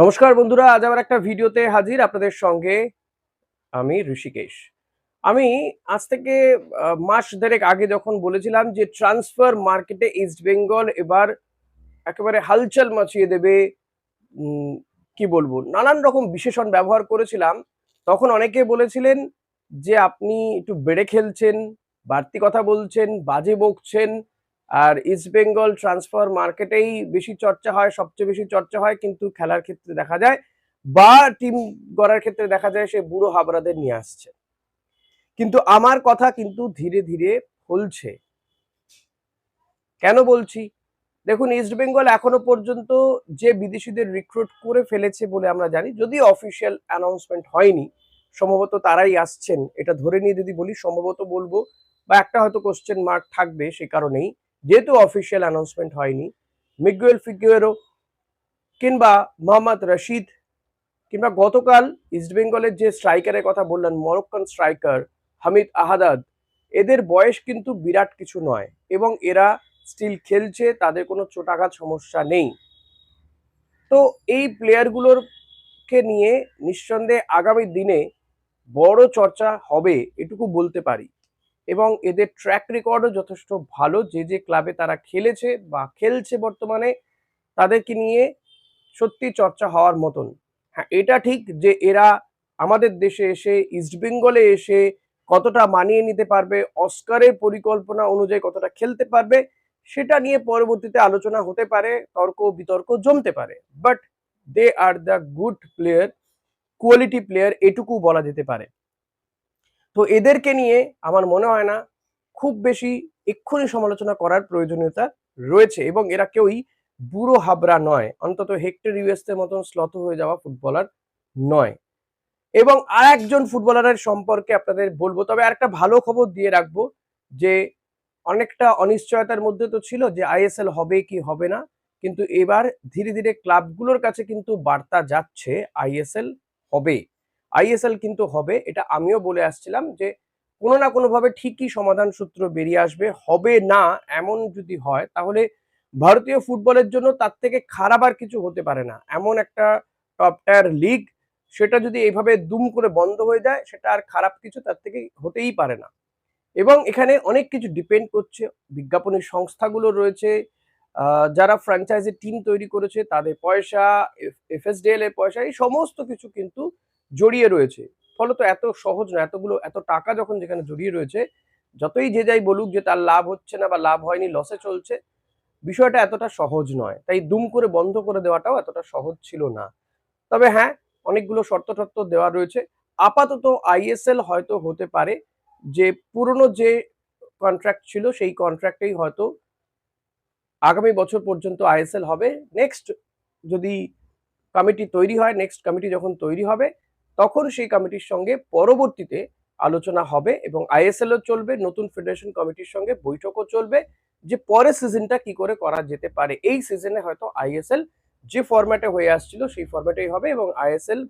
নমস্কার বন্ধুরা, আজ আবার একটা ভিডিওতে হাজির আপনাদের সঙ্গে আমি ঋষিকেশ। আমি আজ থেকে মাস দেড়েক আগে যখন বলেছিলাম যে ট্রান্সফার মার্কেটে ইস্ট বেঙ্গল এবার একেবারে হালচাল মাচিয়ে দেবে কি বলব, নানান রকম বিশেষণ ব্যবহার করেছিলাম। তখন অনেকে বলেছিলেন যে আপনি একটু বেড়ে খেলছেন, বাড়তি কথা বলছেন, বাজে বকছেন আর ইস্ট বেঙ্গল ট্রান্সফার মার্কেটেই বেশি চর্চা হয়, সবচেয়ে বেশি চর্চা হয়, কিন্তু খেলার ক্ষেত্রে দেখা যায় বা টিম গড়ার ক্ষেত্রে দেখা যায় সে বুড়ো হাবরাদের নিয়ে আসছে। কিন্তু আমার কথা কিন্তু ধীরে ধীরে ফলছে। কেন বলছি? দেখুন ইস্ট বেঙ্গল এখনও পর্যন্ত যে বিদেশিদের রিক্রুট করে ফেলেছে বলে আমরা জানি, যদিও অফিসিয়াল অ্যানাউন্সমেন্ট হয়নি, সম্ভবত তারাই আসছেন, এটা ধরে নিয়ে যদি বলি, সম্ভবত বলব, বা একটা হয়তো কোশ্চেন মার্ক থাকবে সে কারণেই। যেহেতু অফিসিয়াল অ্যানাউন্সমেন্ট হয়নি মিগুয়েল ফিগুয়েরো কিংবা মোহাম্মদ রশিদ কিংবা গতকাল ইস্টবেঙ্গলের যে স্ট্রাইকারের কথা বললেন মরক্কান স্ট্রাইকার হামিদ আহাদাদ, এদের বয়স কিন্তু বিরাট কিছু নয় এবং এরা স্টিল খেলছে, তাদের কোনো চোটাঘাত সমস্যা নেই। তো এই প্লেয়ারগুলোরকে নিয়ে নিঃসন্দেহে আগামী দিনে বড় চর্চা হবে, এটুকু বলতে পারি। এবং এদের ট্র্যাক রেকর্ডও যথেষ্ট ভালো। যে যে ক্লাবে তারা খেলেছে বা খেলছে বর্তমানে, তাদেরকে নিয়ে সত্যি চর্চা হওয়ার মতন। হ্যাঁ এটা ঠিক যে, এরা আমাদের দেশে এসে ইস্টবেঙ্গলে এসে কতটা মানিয়ে নিতে পারবে অস্কারের পরিকল্পনা অনুযায়ী কতটা খেলতে পারবে, সেটা নিয়ে পরবর্তীতে আলোচনা হতে পারে, তর্ক বিতর্ক জমতে পারে। But they are the good player quality player এটুকু বলা যেতে পারে। তো এদেরকে নিয়ে আমার মনে হয় না খুব বেশি এক্ষুনি সমালোচনা করার প্রয়োজনীয়তা রয়েছে এবং এরা কেউই বুড়ো হাবরা নয়, অন্তত হেক্টর ইউএসের মতন স্লথ হয়ে যাওয়া ফুটবলার নয়। এবং আর একজন ফুটবলারের সম্পর্কে আপনাদের বলব, তবে আর একটা ভালো খবর দিয়ে রাখব যে অনেকটা অনিশ্চয়তার মধ্যে তো ছিল যে আইএসএল হবে কি হবে না, কিন্তু এবার ধীরে ধীরে ক্লাবগুলোর কাছে কিন্তু বার্তা যাচ্ছে আইএসএল হবে। আইএসএল কিন্তু হবে, এটা আমিও বলে আসছিলাম যে কোনো না কোনোভাবে ঠিকই সমাধান সূত্র বেরিয়ে আসবে, হবে না, এমন যদি হয়, তাহলে ভারতীয় ফুটবলের জন্য তার থেকে খারাপ আর কিছু হতে পারে না। এমন একটা টপ টায়ার লিগ, সেটা যদি এইভাবে দুম করে বন্ধ হয়ে যায়, সেটা আর খারাপ কিছু তার থেকে হতেই পারে না। এবং এখানে অনেক কিছু ডিপেন্ড করছে বিজ্ঞাপনী সংস্থাগুলো রয়েছে যারা ফ্র্যাঞ্চাইজি টিম তৈরি করেছে, তাদের পয়সা এফএসডিএল এর পয়সা, এই সমস্ত কিছু কিন্তু জড়িয়ে রয়েছে। ফলত এত সহজ না, এতগুলো, এত টাকা যখন যেখানে জড়িয়ে রয়েছে, যতই যে যাই বলুক যে তার লাভ হচ্ছে না বা লাভ হয়নি লসে চলছে, বিষয়টা এতটা সহজ নয়। তাই দুম করে বন্ধ করে দেওয়াটাও এতটা সহজ ছিল না। তবে হ্যাঁ অনেকগুলো শর্ত টর্ত দেওয়া রয়েছে। আপাতত আইএসএল হয়তো হতে পারে, যে পুরনো যে কন্ট্রাক্ট ছিল সেই কন্ট্রাক্টেই হয়তো আগামী বছর পর্যন্ত আইএসএল হবে। নেক্সট যদি কমিটি তৈরি হয় নেক্সট কমিটি যখন তৈরি হবে তখন সেই কমিটির সঙ্গে পরবর্তীতে আলোচনা হবে এবং আইএসএলও চলবে, নতুন ফেডারেশন কমিটির সঙ্গে বৈঠকও চলবে যে পরের সিজনটা কি করে করা যেতে পারে। এই সিজনে হয়তো আইএসএল যে ফরম্যাটে হয়ে আসছিল সেই ফরম্যাটেই হবে এবং আইএসএল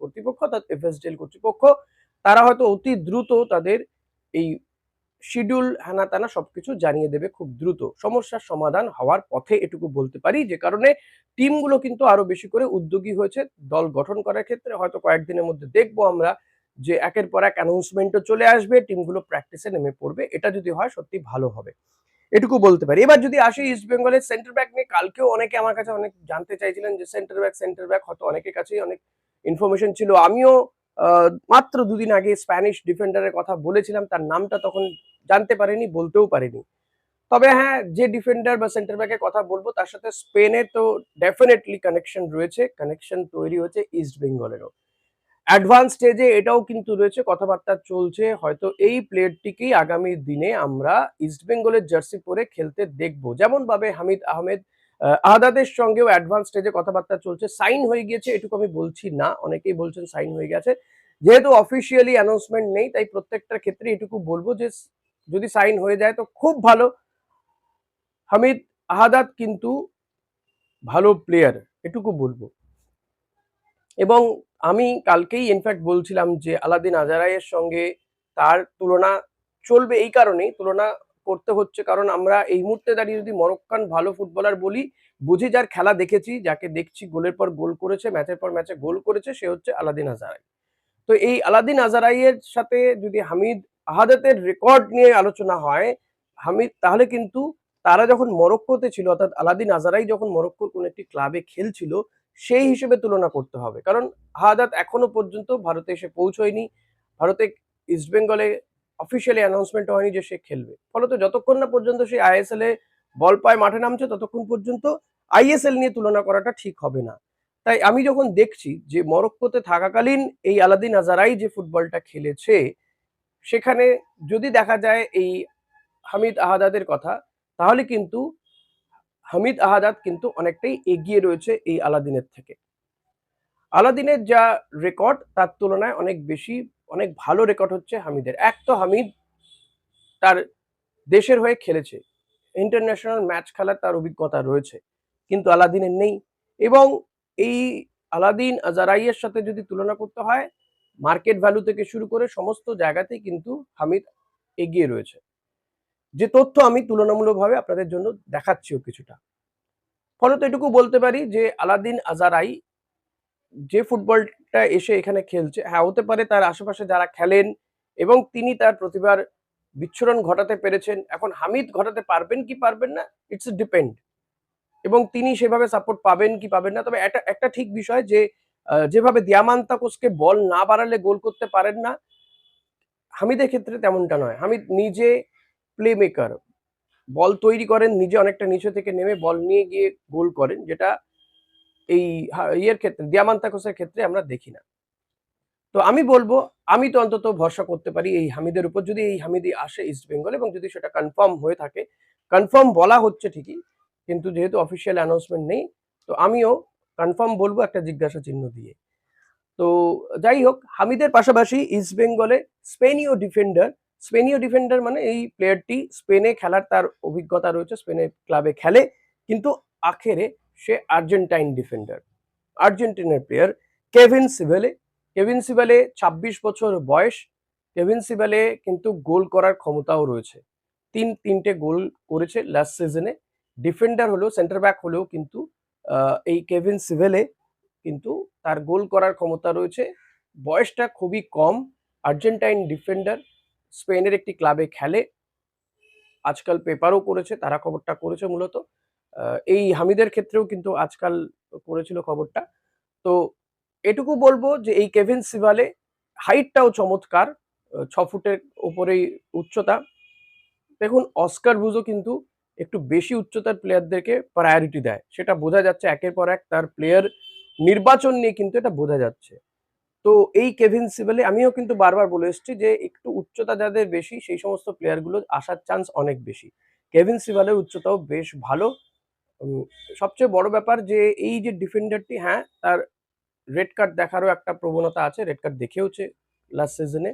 কর্তৃপক্ষ অর্থাৎ এফএসডিএল কর্তৃপক্ষ, তারা হয়তো অতি দ্রুত তাদের এই শিডিউল হ্যানা তানা সবকিছু জানিয়ে দেবে খুব দ্রুত। সমস্যার সমাধান হওয়ার পথে এটুকু বলতে পারি যে কারণে টিমগুলো কিন্তু আরও বেশি করে উদ্যোগী হয়েছে, দল গঠন করার ক্ষেত্রে। হয়তো কয়েকদিনের মধ্যে দেখব আমরা যে একের পর এক অ্যানাউন্সমেন্টও চলে আসবে, টিমগুলো প্র্যাকটিসে নেমে পড়বে। এটা যদি হয় সত্যি ভালো হবে। এটুকু বলতে পারি। এবার যদি আসি ইস্ট বেঙ্গলের সেন্টার ব্যাক নিয়ে, কালকেও অনেকে আমার কাছে অনেক জানতে চাইছিলেন যে সেন্টার ব্যাক সেন্টার ব্যাক হয়তো অনেকের কাছেই অনেক ইনফরমেশন ছিল। আমিও মাত্র দুদিন আগে স্প্যানিশ ডিফেন্ডারের কথা বলেছিলাম, তার নামটা তখন জানতে পারেনি বলতেও পারেনি। তবে হ্যাঁ যে ডিফেন্ডার বা সেন্টার ব্যাকের কথা বলব তার সাথে স্পেনে তো ডেফিনেটলি কানেকশন রয়েছে কানেকশন তৈরি হয়েছে ইস্ট বেঙ্গলেরও অ্যাডভান্স স্টেজে এটাও কিন্তু রয়েছে কথাবার্তা চলছে হয়তো এই প্লেয়ারটিকেই আগামী দিনে আমরা ইস্ট বেঙ্গলের জার্সি পরে খেলতে দেখব। যেমন ভাবে হামিদ আহমেদ আহ, আহাদাদের সঙ্গেও অ্যাডভান্স স্টেজে কথাবার্তা চলছে সাইন হয়ে গিয়েছে এটুকু আমি বলছি না অনেকেই বলছেন সাইন হয়ে গেছে। যেহেতু অফিসিয়ালি অ্যানাউন্সমেন্ট নেই তাই প্রত্যেকটার ক্ষেত্রে এটুকু বলব যে যদি সাইন হয়ে যায় তো খুব ভালো। হামিদ আহাদাত কিন্তু ভালো প্লেয়ার এটুকু বলব। এবং আমি কালকেই ইনফ্যাক্ট বলছিলাম যে আলাদিন আজারাইয়ের সঙ্গে তার তুলনা চলবে এই কারণেই, তুলনা করতে হচ্ছে কারণ আমরা এই মুহূর্তে দাঁড়িয়ে যদি মরক্কান ভালো ফুটবলার বলি, বুঝি যার খেলা দেখেছি, যাকে দেখছি গোলের পর গোল করেছে, ম্যাচের পর ম্যাচে গোল করেছে, সে হচ্ছে আলাদিন আজারাই। তো এই আলাদিন আজারাইয়ের সাথে যদি হামিদ আহাদাতের রেকর্ড নিয়ে আলোচনা হয়, হামিদ, তাহলে কিন্তু তারা যখন মরক্কোতে ছিল, অর্থাৎ আলাদিন আজারাই যখন মরক্কোর কোন একটি ক্লাবে খেলছিল, সেই হিসেবে তুলনা করতে হবে। কারণ আহাদাত এখনও পর্যন্ত ভারতে এসে পৌঁছয়নি, ভারতে ইস্টবেঙ্গলে অফিসিয়ালি অ্যানাউন্সমেন্ট হয়নি যে সে খেলবে। ফলত যতক্ষণ না পর্যন্ত সে আইএসএল এ বল পায় মাঠে নামছে, ততক্ষণ পর্যন্ত আইএসএল নিয়ে তুলনা করাটা ঠিক হবে না। তাই আমি যখন দেখছি যে মরক্কোতে থাকাকালীন এই আলাদিন আজারাই যে ফুটবলটা খেলেছে সেখানে যদি দেখা যায় এই হামিদ আহাদাদের কথা, তাহলে কিন্তু হামিদ আহাদাদ কিন্তু অনেকটাই এগিয়ে রয়েছে এই আলাদিনের থেকে। আলাদিনের যা রেকর্ড তার তুলনায় অনেক বেশি, অনেক ভালো রেকর্ড হচ্ছে হামিদের। এক তো হামিদ তার দেশের হয়ে খেলেছে ইন্টারন্যাশনাল ম্যাচ খেলার তার অভিজ্ঞতা রয়েছে, কিন্তু আলাদিনের নেই। এবং এই আলাদিন আজারাইয়ের সাথে যদি তুলনা করতে হয় মার্কেট ভ্যালু থেকে শুরু করে সমস্ত জায়গাতেই কিন্তু হামিদ এগিয়ে রয়েছে। যে তথ্য আমি তুলনামূলকভাবে আপনাদের জন্য দেখাচ্ছিও কিছুটা। ফলত এটুকু বলতে পারি যে, আলাদিন আজারাই যে ফুটবলটা এসে এখানে খেলছে হ্যাঁ হতে পারে তার আশেপাশে যারা খেলেন এবং তিনি তার প্রতিভার বিচ্ছুরণ ঘটাতে পেরেছেন। এখন হামিদ ঘটাতে পারবেন কি পারবেন না ইটস ডিপেন্ড এবং তিনি সেভাবে সাপোর্ট পাবেন কি পাবেন না, তবে একটা ঠিক বিষয় যে যেভাবে দিয়ামান্তাকোসকে বল না বাড়ালে গোল করতে পারেন না, হামিদের ক্ষেত্রে তেমনটা নয়। হামিদ নিজে প্লে মেকার বল তৈরি করেন, নিজে অনেকটা নিচে থেকে নেমে বল নিয়ে গিয়ে গোল করেন, যেটা এই ইয়ের ক্ষেত্রে দিয়ামান্তাকোসের ক্ষেত্রে আমরা দেখি না। তো আমি বলব, আমি তো অন্তত ভরসা করতে পারি এই হামিদের উপর। যদি এই হামিদি আসে ইস্ট বেঙ্গল এবং যদি সেটা কনফার্ম হয়ে থাকে কনফার্ম বলা হচ্ছে ঠিকই, কিন্তু যেহেতু অফিসিয়াল অ্যানাউন্সমেন্ট নেই, তো আমিও কনফার্ম বলব একটা জিজ্ঞাসা চিহ্ন দিয়ে। তো যাই হোক, হামিদের পাশাপাশি ইস্ট বেঙ্গলে স্পেনীয় ডিফেন্ডার স্পেনীয় ডিফেন্ডার মানে এই প্লেয়ারটি স্পেনে খেলার তার অভিজ্ঞতা রয়েছে স্পেনের ক্লাবে খেলে, কিন্তু আখেরে সে আর্জেন্টাইন ডিফেন্ডার আর্জেন্টিনার player Kevin Sibille Kevin Sibille ছাব্বিশ বছর বয়স কেভিন সিভেলে কিন্তু গোল করার ক্ষমতাও রয়েছে। তিন, তিনটে গোল করেছে লাস্ট সিজনে ডিফেন্ডার হলেও সেন্টার ব্যাক হলেও কিন্তু এই কেভিন সিভেলে কিন্তু তার গোল করার ক্ষমতা রয়েছে। বয়সটা খুবই কম। আর্জেন্টাইন ডিফেন্ডার স্পেনের একটি ক্লাবে খেলে। আজকাল পেপারও করেছে, তারা খবরটা করেছে মূলত। এই হামিদের ক্ষেত্রেও কিন্তু আজকাল করেছিল খবরটা। তো এটুকু বলব যে এই কেভিন সিভালে হাইটটাও চমৎকার। ছ ফুটের উপরেই উচ্চতা। দেখুন, অস্কার বুজো কিন্তু একটু বেশি উচ্চতার প্লেয়ারদেরকে প্রায়োরিটি দেয়। সেটা বোঝা যাচ্ছে একের পর এক তার প্লেয়ার নির্বাচন নিয়ে কিন্তু এটা বোঝা যাচ্ছে। তো এই কেভিন সিভেলে আমিও কিন্তু বারবার বলে এসেছি যে একটু উচ্চতা যাদের বেশি সেই সমস্ত প্লেয়ারগুলো আসার চান্স অনেক বেশি। কেভিন সিভালের উচ্চতাও বেশ ভালো। সবচেয়ে বড় ব্যাপার যে এই যে ডিফেন্ডারটি হ্যাঁ তার রেড কার্ড দেখারও একটা প্রবণতা আছে রেড কার্ড দেখেওছে লাস্ট সিজনে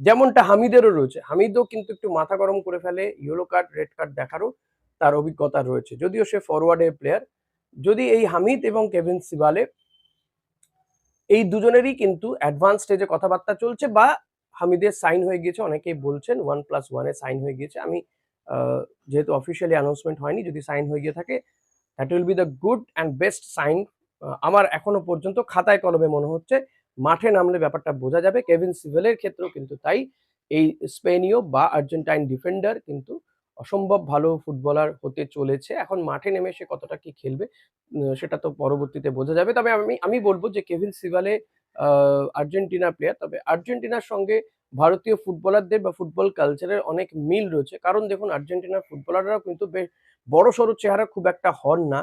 যেমনটা হামিদেরও রয়েছে। হামিদও কিন্তু একটু মাথা গরম করে ফেলে ইয়েলো কার্ড রেড কার্ড দেখারও তার অভিজ্ঞতা রয়েছে। যদিও সে ফরওয়ার্ডের প্লেয়ার যদি এই হামিদ এবং কেভিন সিবালে এই দুজনেরই কিন্তু অ্যাডভান্স স্টেজে কথাবার্তা চলছে বা হামিদের সাইন হয়ে গিয়েছে, অনেকেই বলছেন ওয়ান প্লাস ওয়ানে সাইন হয়ে গিয়েছে। আমি যেহেতু অফিসিয়ালি অ্যানাউন্সমেন্ট হয়নি, যদি সাইন হয়ে গিয়ে থাকে that will be the good and best sign আমার এখনও পর্যন্ত খাতায় কলমে মনে হচ্ছে। মাঠে নামলে ব্যাপারটা বোঝা যাবে। কেভিন সিভেলের ক্ষেত্রেও কিন্তু তাই। এই স্পেনীয় বা আর্জেন্টাইন ডিফেন্ডার কিন্তু অসম্ভব ভালো ফুটবলার হতে চলেছে। এখন মাঠে নেমে সে কতটা কি খেলবে সেটা তো পরবর্তীতে বোঝা যাবে। তবে আমি আমি বলব যে কেভিন সিভালে আর্জেন্টিনা প্লেয়ার তবে আর্জেন্টিনার সঙ্গে ভারতীয় ফুটবলারদের বা ফুটবল কালচারের অনেক মিল রয়েছে। কারণ দেখুন, আর্জেন্টিনার ফুটবলাররাও কিন্তু বেশ বড় সড়ো চেহারা খুব একটা হন না।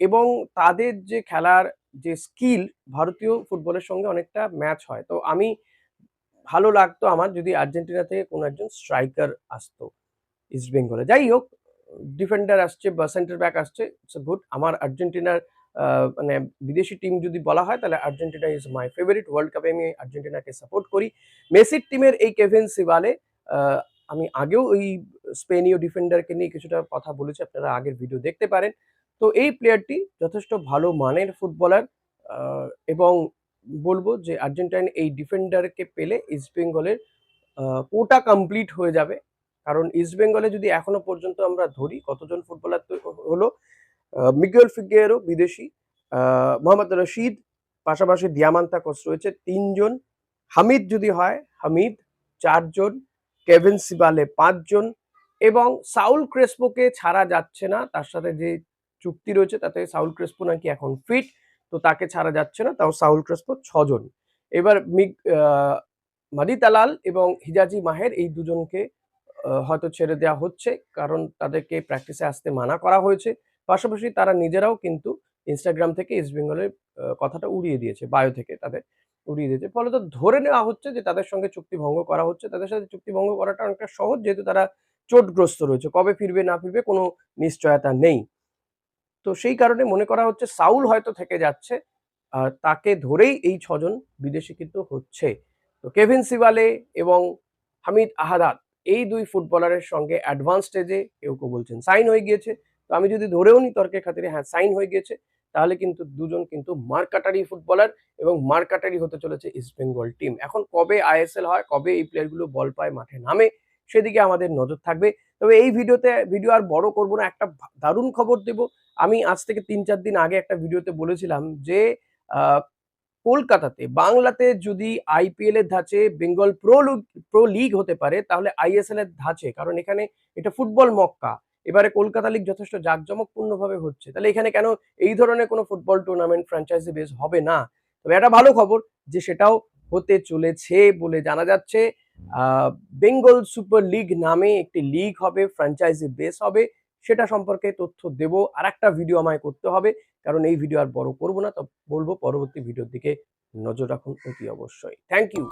এবং তাদের যে খেলার যে স্কিল ভারতীয় ফুটবলের সঙ্গে অনেকটা ম্যাচ হয়। তো আমি, ভালো লাগতো আমার যদি আর্জেন্টিনা থেকে কোনো একজন স্ট্রাইকার আসতো। ইস্ট বেঙ্গলে যাই হোক ডিফেন্ডার আসছে, বা সেন্টার ব্যাক আসছে ইটস গুড আমার আর্জেন্টিনার মানে বিদেশি টিম যদি বলা হয়, তাহলে Argentina is my favourite world কাপে আমি আর্জেন্টিনাকে সাপোর্ট করি। মেসির টিমের এই কেভিন সিভালে আমি আগেও ওই স্পেনীয় ডিফেন্ডারকে নিয়ে কিছুটা কথা বলেছি, আপনারা আগের ভিডিও দেখতে পারেন। তো এই প্লেয়ারটি যথেষ্ট ভালো মানের ফুটবলার এবং বলব যে আর্জেন্টাইন এই ডিফেন্ডারকে পেলে ইস্ট বেঙ্গলের কোটা কমপ্লিট হয়ে যাবে। কারণ ইস্ট বেঙ্গলে যদি এখনও পর্যন্ত আমরা ধরি কতজন ফুটবলার হলো মিগুয়েল ফিগেরো বিদেশি মোহাম্মদ রশিদ পাশাপাশি দিয়ামান্তা কোচ রয়েছে, তিনজন। হামিদ যদি হয়, হামিদ, চারজন। কেভিন সিবালে পাঁচজন। এবং সাউল ক্রেসপোকে ছাড়া যাচ্ছে না, তার সাথে যে চুক্তি রয়েছে, তাতে সাউল ক্রেসপো নাকি এখন ফিট তো তাকে ছাড়া যাচ্ছে না, তাও সাউল ক্রেসপো ছজন। এবার মিগ মাদি এবং হিজাজি মাহের এই দুজনকে হয়তো ছেড়ে দেওয়া হচ্ছে, কারণ তাদেরকে প্র্যাকটিসে আসতে মানা করা হয়েছে। পাশাপাশি তারা নিজেরাও কিন্তু ইনস্টাগ্রাম থেকে ইস্ট বেঙ্গলের কথাটা উড়িয়ে দিয়েছে বায়ো থেকে তাদের উড়িয়ে দিয়েছে। ফলে তো ধরে নেওয়া হচ্ছে যে তাদের সঙ্গে চুক্তি ভঙ্গ করা হচ্ছে। তাদের সাথে চুক্তি ভঙ্গ করাটা অনেকটা সহজ, যেহেতু তারা চোটগ্রস্ত রয়েছে। কবে ফিরবে, না ফিরবে কোনো নিশ্চয়তা নেই। তো সেই কারণে মনে করা হচ্ছে সাউল হয়তো থেকে যাচ্ছে, আর তাকে ধরেই এই ছজন বিদেশি কিন্তু হচ্ছে। তো কেভিন সিবালে এবং হামিদ আহাদাদ এই দুই ফুটবলারের সঙ্গে অ্যাডভান্স স্টেজে কেউ কেউ বলছেন সাইন হয়ে গিয়েছে। তো আমি যদি ধরেও নি তর্কের খাতিরে হ্যাঁ সাইন হয়ে গিয়েছে, তাহলে কিন্তু দুজন কিন্তু মার্কাটারি ফুটবলার এবং মার্কাটারি হতে চলেছে ইস্ট বেঙ্গল টিম এখন কবে আইএসএল হয়, কবে এই প্লেয়ারগুলো বল পায়, মাঠে নামে, সেদিকে আমাদের নজর থাকবে। তবে এই ভিডিওতে, ভিডিও আর বড় করব না, একটা দারুণ খবর দেব। আমি আজ থেকে তিন চার দিন আগে একটা ভিডিওতে বলেছিলাম যে কলকাতাতে বাংলাতে যদি আইপিএল এর ধাঁচে বেঙ্গল প্রো প্রো লিগ হতে পারে, তাহলে আইএসএল এর ধাঁচে, কারণ এখানে এটা ফুটবল মক্কা। এবারে কলকাতা লিগ যথেষ্ট জাঁকজমকপূর্ণ ভাবে হচ্ছে। তাহলে এখানে কেন এই ধরনের কোনো ফুটবল টুর্নামেন্ট ফ্র্যাঞ্চাইজি বেস হবে না? তবে একটা ভালো খবর যে সেটাও হতে চলেছে বলে জানা যাচ্ছে বেঙ্গল সুপার লিগ নামে একটি লিগ হবে ফ্র্যাঞ্চাইজি বেস হবে। সেটা সম্পর্কে তথ্য দেব। আর একটা ভিডিও আমায় করতে হবে, কারণ এই ভিডিও আর বড় করব না। তো বলব পরবর্তী ভিডিওর দিকে নজর রাখুন অতি অবশ্যই। Thank you.